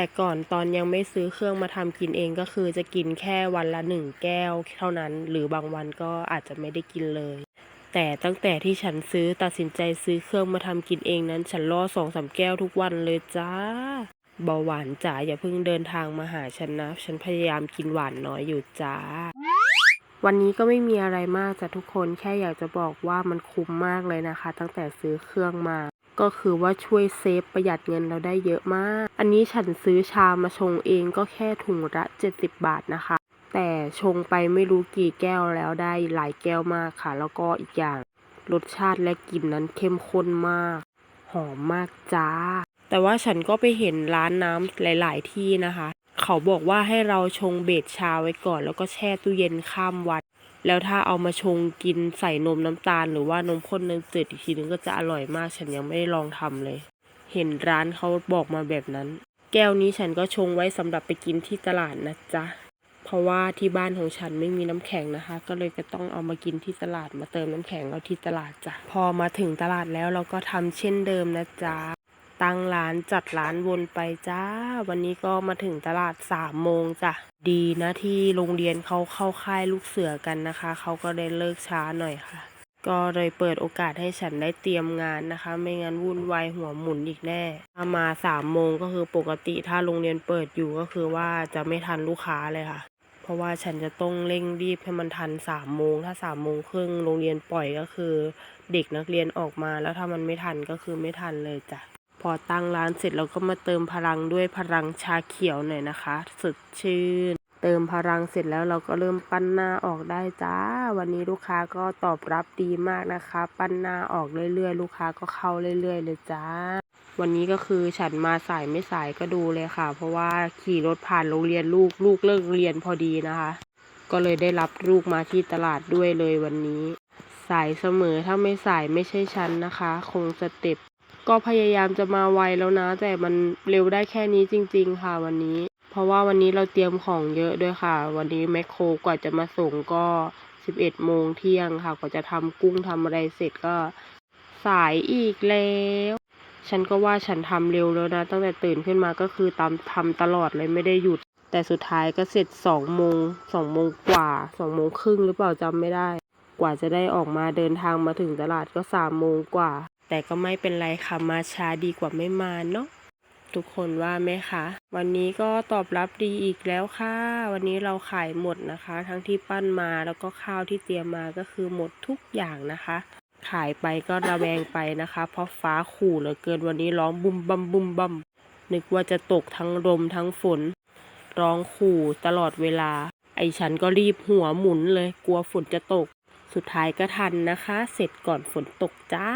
แต่ก่อนตอนยังไม่ซื้อเครื่องมาทำกินเองก็คือจะกินแค่วันละหนึ่งแก้วเท่านั้น หรือบางวันก็อาจจะไม่ได้กินเลย แต่ตั้งแต่ที่ฉันซื้อตัดสินใจซื้อเครื่องมาทำกินเองนั้น ฉันล่อสองสามแก้วทุกวันเลยจ้าเบาหวานจ๋าอย่าเพิ่งเดินทางมาหาฉันนะ ฉันพยายามกินหวานน้อยอยู่จ้า วันนี้ก็ไม่มีอะไรมากจ้ะทุกคนแค่อยากจะบอกว่ามันคุ้มมากเลยนะคะ ตั้งแต่ซื้อเครื่องมา ก็คือว่าช่วยเซฟประหยัดเงินเราได้เยอะมาก อันนี้ฉันซื้อชามาชงเองก็แค่ถุงละ 70 บาทนะคะ แต่ชงไปไม่รู้กี่แก้วแล้วได้หลายแก้วมากค่ะ แล้วก็อีกอย่างรสชาติและกลิ่นนั้นเข้มข้นมาก หอมมากจ้า แต่ว่าฉันก็ไปเห็นร้านน้ำหลาย ๆ ที่นะคะ เขาบอกว่าให้เราชงเบสชาไว้ก่อน แล้วก็แช่ตู้เย็นข้ามวัน แล้วถ้าเอามาชงกินใส่นมน้ำตาล หรือว่านมข้นนมจืดอีกทีนึงก็จะอร่อยมาก ฉันยังไม่ได้ลองทำเลย เห็นร้านเขาบอกมาแบบนั้น แก้วนี้ฉันก็ชงไว้สำหรับไปกินที่ตลาดนะจ๊ะ เพราะว่าที่บ้านของฉันไม่มีน้ำแข็งนะคะ ก็เลยจะต้องเอามากินที่ตลาดมาเติมน้ำแข็งเอาที่ตลาดจ้ะ พอมาถึงตลาดแล้วเราก็ทำเช่นเดิมนะจ๊ะ ตั้งร้านจัดร้านวนไปจ้า วันนี้ก็มาถึงตลาดสามโมงจ้ะ ดีนะที่โรงเรียนเขาเข้าค่ายลูกเสือกันนะคะ เขาก็ได้เลิกช้าหน่อยค่ะ ก็เลยเปิดโอกาสให้ฉันได้เตรียมงานนะคะ ไม่งั้นวุ่นวายหัวหมุนอีกแน่ถ้ามาสามโมงก็คือปกติถ้าโรงเรียนเปิดอยู่ก็คือว่าจะไม่ทันลูกค้าเลยค่ะ เพราะว่าฉันจะต้องเร่งรีบให้มันทันสามโมงถ้าสามโมงครึ่งโรงเรียนปล่อยก็คือ เด็กนักเรียนออกมาแล้วถ้ามันไม่ทันก็คือไม่ทันเลยจ้ะ พอตั้งร้านเสร็จเราก็มาเติมพลังด้วยพลังชาเขียวหน่อยนะคะ สดชื่น เติมพลังเสร็จแล้วเราก็เริ่มปั้นหน้าออกได้จ้า วันนี้ลูกค้าก็ตอบรับดีมากนะคะ ปั้นหน้าออกเรื่อยๆ ลูกค้าก็เข้าเรื่อยๆ เลยจ้า วันนี้ก็คือฉันมาสายไม่สายก็ดูเลยค่ะ เพราะว่าขี่รถผ่านโรงเรียนลูกลูกเลิกเรียนพอดีนะคะ ก็เลยได้รับลูกมาที่ตลาดด้วยเลยวันนี้ สายเสมอถ้าไม่สายไม่ใช่ฉันนะคะ คงสเต็ป ก็พยายามจะมาไวแล้วนะ แต่มันเร็วได้แค่นี้จริง ๆ ค่ะวันนี้ เพราะว่าวันนี้เราเตรียมของเยอะด้วยค่ะ วันนี้แมคโครกว่าจะมาส่งก็11โมงเที่ยงค่ะ กว่าจะทำกุ้งทำอะไรเสร็จก็สายอีกแล้ว ฉันก็ว่าฉันทำเร็วแล้วนะ ตั้งแต่ตื่นขึ้นมาก็คือตามทำตลอดเลยไม่ได้หยุด แต่สุดท้ายก็เสร็จ2โมง2โมงกว่า2โมงครึ่งหรือเปล่าจำไม่ได้ กว่าจะได้ออกมาเดินทางมาถึงตลาดก็3โมงกว่า แต่ก็ไม่เป็นไรค่ะมาช้าดีกว่าไม่มาเนาะทุกคนว่าไหมคะวันนี้ก็ตอบรับดีอีกแล้วค่ะ วันนี้เราขายหมดนะคะ ทั้งที่ปั้นมาแล้วก็ข้าวที่เตรียมมาก็คือหมดทุกอย่างนะคะ ขายไปก็ระแวงไปนะคะ เพราะฟ้าขู่เหลือเกินวันนี้ร้องบุมบัมบุมบัมนึกว่าจะตกทั้งลมทั้งฝน ร้องขู่ตลอดเวลา ไอฉันก็รีบหัวหมุนเลยกลัวฝนจะตก สุดท้ายก็ทันนะคะ เสร็จก่อนฝนตกจ้า